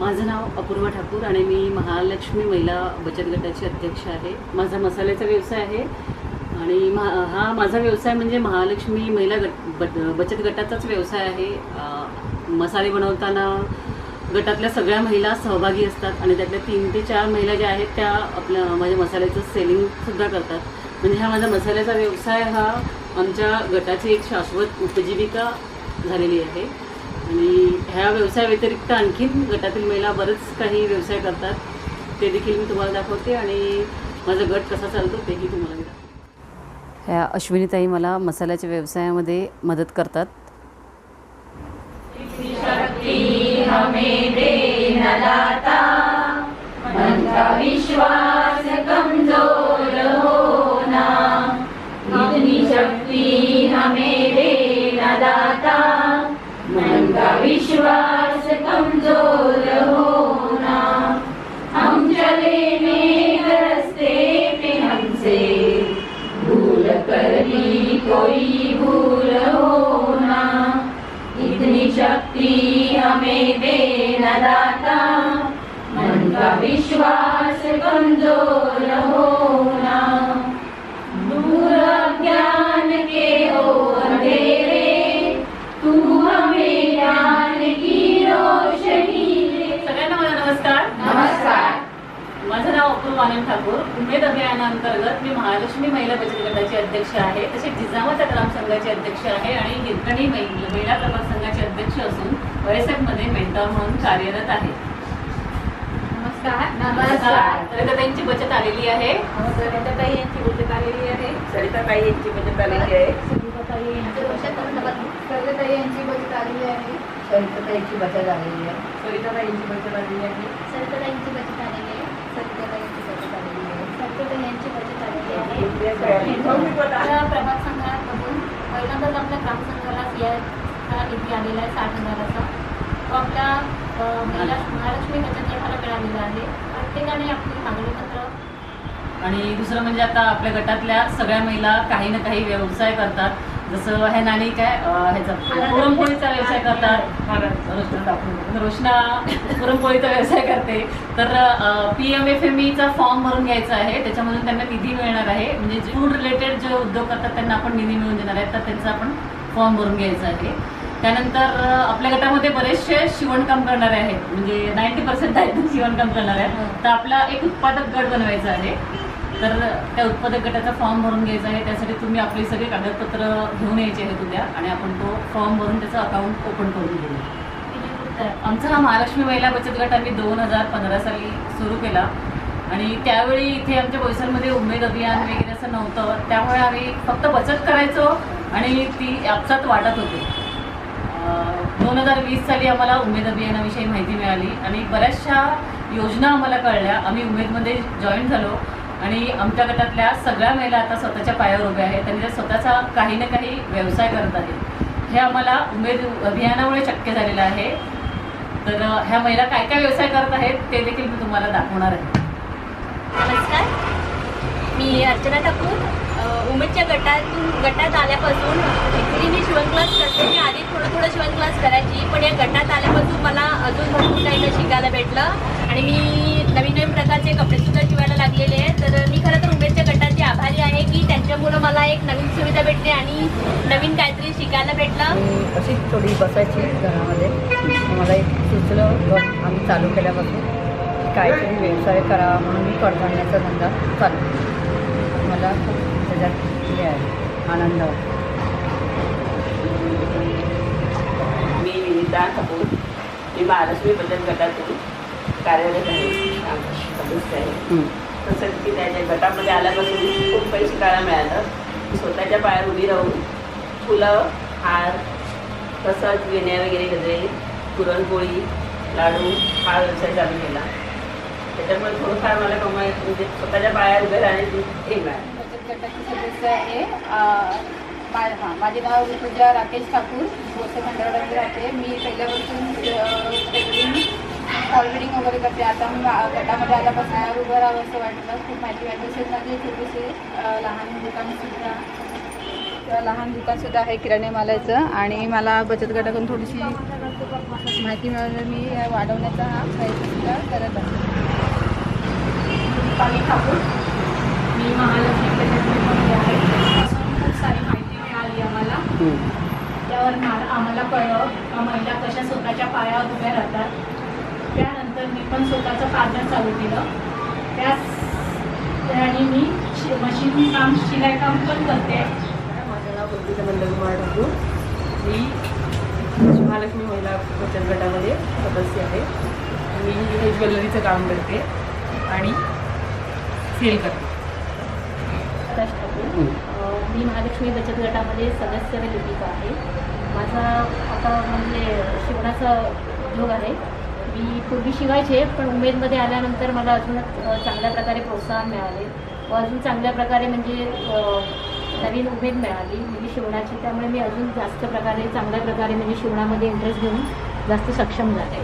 माझं नाव अपूर्वा ठाकूर आणि मी महालक्ष्मी महिला बचत गटाची अध्यक्ष आहे. माझा मसाल्याचा व्यवसाय आहे आणि मा हा माझा व्यवसाय म्हणजे महालक्ष्मी महिला गट बट बचत गटाचाच व्यवसाय आहे. मसाले बनवताना गटातल्या सगळ्या महिला सहभागी असतात आणि त्यातल्या तीन ते चार महिला ज्या आहेत त्या आपल्या माझ्या मसाल्याचं सेलिंगसुद्धा करतात. म्हणजे हा माझा मसाल्याचा व्यवसाय हा आमच्या गटाची एक शाश्वत उपजीविका झालेली आहे. आणि ह्या व्यवसायाव्यतिरिक्त आणखीन गटातील महिला बरेच काही व्यवसाय करतात. ते देखील मी तुम्हाला दाखवते आणि माझा गट कसा चालतो तेही तुम्हाला मी दाखवते. ह्या अश्विनीताई मला मसाल्याच्या व्यवसायामध्ये मदत करतात. इतनी विश्वास कमजोर होना. हम चले नेक रस्ते पे हमसे भूल कर भी कोई भूल होना. इतनी शक्ति हमें दे न दाता. मन का विश्वास कमजोर होना. नाव अपूर्व आनंद ठाकूर. उमेद अभियानांतर्गत मी महालक्ष्मी महिला बचत गटाची अध्यक्ष आहे. तसेच जिजामाता ग्रामसंघाची अध्यक्ष आहे आणि हिरकणी महिला महिला प्रभाग संघाचे अध्यक्ष असून वयसकमध्ये मेंटॉर म्हणून कार्यरत आहे. नमस्कार. नमस्कार. सरिताताईंची बचत आलेली आहे. सरिताताई यांची बचत आलेली आहे. सरिताताई यांची बचत आलेली आहे. सरिताताई यांची बचत सरिताताई यांची बचत आलेली आहे. सरिताताईची बचत आलेली आहे. सरिताताईंची बचत आलेली आहे. सरिताताईंची बचत आलेली आहे. बचत आलेली आहे यांची बचत आलेली आहे संघामधून पहिल्यांदाच आपल्या ग्रामसंघाला या निधी आलेला आहे साठ हजाराचा तो आपल्या महिला महालक्ष्मी बचत गटाला मिळालेला आहे प्रत्येकाने आपली मागणीपत्र आणि दुसरं म्हणजे आता आपल्या गटातल्या सगळ्या महिला काही ना काही व्यवसाय करतात. जसं हे नाणी काय ह्याचा पुरणपोळीचा व्यवसाय करतात. रोशना पुरणपोळीचा व्यवसाय करते. तर पी एम एफ एम ईचा फॉर्म भरून घ्यायचा आहे. त्याच्यामधून त्यांना निधी मिळणार आहे. म्हणजे फूड रिलेटेड जे उद्योग करतात त्यांना आपण निधी मिळवून देणार आहे. तर त्यांचा आपण फॉर्म भरून घ्यायचा आहे. त्यानंतर आपल्या गटामध्ये बरेचसे शिवणकाम करणारे आहेत. म्हणजे नाईन्टी पर्सेंट आहेत शिवणकाम करणारे आहेत. तर आपला एक उत्पादक गट बनवायचा आहे. तर त्या उत्पादक गटाचा फॉर्म भरून घ्यायचा आहे. त्यासाठी तुम्ही आपली सगळी कागदपत्र घेऊन यायचे आहेत उद्या आणि आपण तो फॉर्म भरून त्याचं अकाउंट ओपन करून घेऊ. आमचा हा महालक्ष्मी महिला बचत गट आम्ही दोन हजार पंधरा साली सुरू केला. आणि त्यावेळी इथे आमच्या बोईसरमध्ये उमेद अभियान वगैरे असं नव्हतं. त्यामुळे आम्ही फक्त बचत करायचो आणि ती आपसात वाटत होते. दोन हजार वीस साली आम्हाला उमेद अभियानाविषयी माहिती मिळाली आणि बऱ्याचशा योजना आम्हाला कळल्या. आम्ही उमेदमध्ये जॉईन झालो. आणि आमच्या गटातल्या सगळ्या महिला आता स्वतःच्या पायावर उभ्या आहेत. आणि त्या स्वतःचा काही ना काही व्यवसाय करत आहेत. हे आम्हाला उमेद अभियानामुळे शक्य झालेलं आहे. तर ह्या महिला काय काय व्यवसाय करत आहेत ते देखील मी तुम्हाला दाखवणार आहे. नमस्कार. मी अर्चना ठाकूर. उमेदच्या गटातून गटात आल्यापासून ॲक्च्युली मी शिवण क्लास करते. मी आधी थोडं थोडं शिवण क्लास करायची पण या गटात आल्यापासून मला अजून भरपूर काही काही शिकायला भेटलं आणि मी नवीन नवीन प्रकारचे कपडेसुद्धा शिवायला लागलेले आहेत तर मी खरं तर उमेदच्या गटाची आभारी आहे की त्यांच्यामुळं मला एक नवीन सुविधा भेटली आणि नवीन काहीतरी शिकायला भेटलं. मी अशीच थोडी बसायची घरामध्ये. मला एक सुचलं गट आम्ही चालू केल्यापासून काहीतरी व्यवसाय करा म्हणून मी कडधान्याचा धंदा चालू मला खूप त्याच्यात हे आहे आनंद वाटतो मी विनिता कपूर. मी महालक्ष्मी बचत गटातून कार्यरत आहे. सदस्य आहे. तसंच की त्याच्या गटामध्ये आल्यापासून खूप काही शिकायला मिळालं. स्वतःच्या पायावर उभी राहून फुलं हार तसंच विण्या वगैरे गजरे पुरणपोळी लाडू हा व्यवसाय चालू केला. त्याच्यामुळे थोडंफार मला कमाई म्हणजे स्वतःच्या पायावर उभे राहण्याची हे मिळाली बचत गटाची सदस्य आहे मा हां माझे नाव ऋतुजा राकेश ठाकूर गोसे मंडळामध्ये राहते. मी पहिल्यापासून टेलरिंग ऑलरेडिंग वगैरे करते. आता मी गटामध्ये आल्यापासून उभं राहावं असं वाटलं खूप माहिती वाटली. असेल माझी छोटीशी लहान दुकान सुरू लहान दुकानसुद्धा आहे किराणे मालाचं आणि मला बचत गटाकडून थोडीशी माहिती मिळवून मी या वाढवण्याचा हा प्रयत्न सुद्धा करत आहे. ठाकूर मी महालक्ष्मी आहे. खूप सारी माहिती मिळाली आम्हाला. त्यावर मा- आम्हाला कळलं का महिला कशा स्वतःच्या पायावर उभ्या राहतात. त्यानंतर मी पण स्वतःचं पार्लर चालू केलं. त्याच आणि मी शि मशीन काम शिलाई काम पण करते. बंदिता नंदकुमार ठाकूर मी महालक्ष्मी महिला बचत गटामध्ये सदस्य आहे. मी हे ज्वेलरीचं काम करते आणि सेल करते. प्रकाश ठाकूर अ, मी महालक्ष्मी बचत गटामध्ये सदस्य व लिपिका आहे. माझा आता म्हणजे शिवणाचा उद्योग आहे. मी पूर्वी शिवायचे पण उमेदमध्ये आल्यानंतर मला अजून चांगल्या प्रकारे प्रोत्साहन मिळाले. व अजून चांगल्या प्रकारे म्हणजे नवीन उमेद मिळाली म्हणजे शिवणाची त्यामुळे मी अजून जास्त प्रकारे चांगल्या प्रकारे म्हणजे शिवणामध्ये इंटरेस्ट घेऊन जास्त सक्षम झाले.